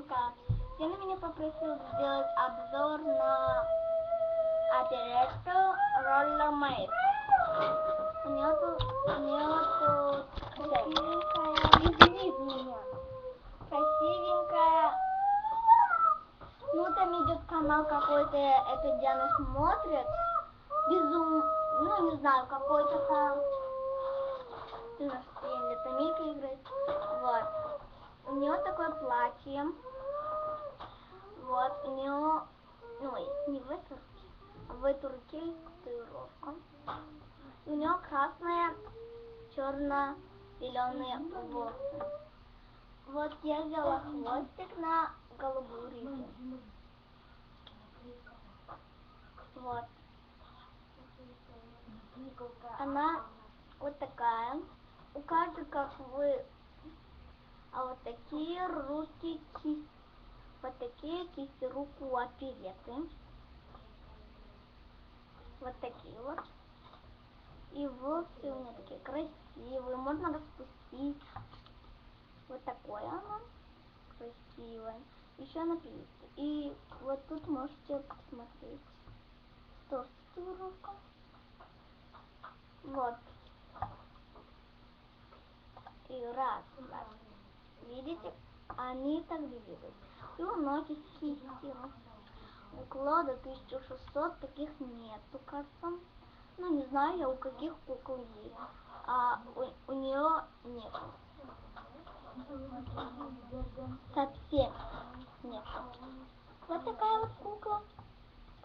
куколка. Сена меня попросил сделать обзор на оперетту Roller Mate. У нее тут, у нее тут красивенькая, извини меня, красивенькая. Ну, там идет канал какой-то, это Диана смотрит. Безум, ну, не знаю, какой-то там. Ты на сцене, это Мика играет. Вот. У нее такое платье. Вот, у нее, ну, не в этой руке, а в этой руке татуировка. У нее красная, черно зеленые волосы. Вот я взяла хвостик на голубую рыбу. Вот. Она вот такая. У каждой, как вы, а вот такие руки, кисти. Такие кисти рук у опереты. Вот такие вот. И волосы у меня такие красивые. Можно распустить. Вот такое оно. Красивое. Еще на пицца. И вот тут можете посмотреть. Тоже татуировка. Вот. И раз, раз. Видите? Они так двигаются. И у ноги кисти. У Клода 1600 таких нету, кажется. Ну, не знаю я, у каких кукол есть. А у, у нее нет. Совсем нет. Вот такая вот кукла.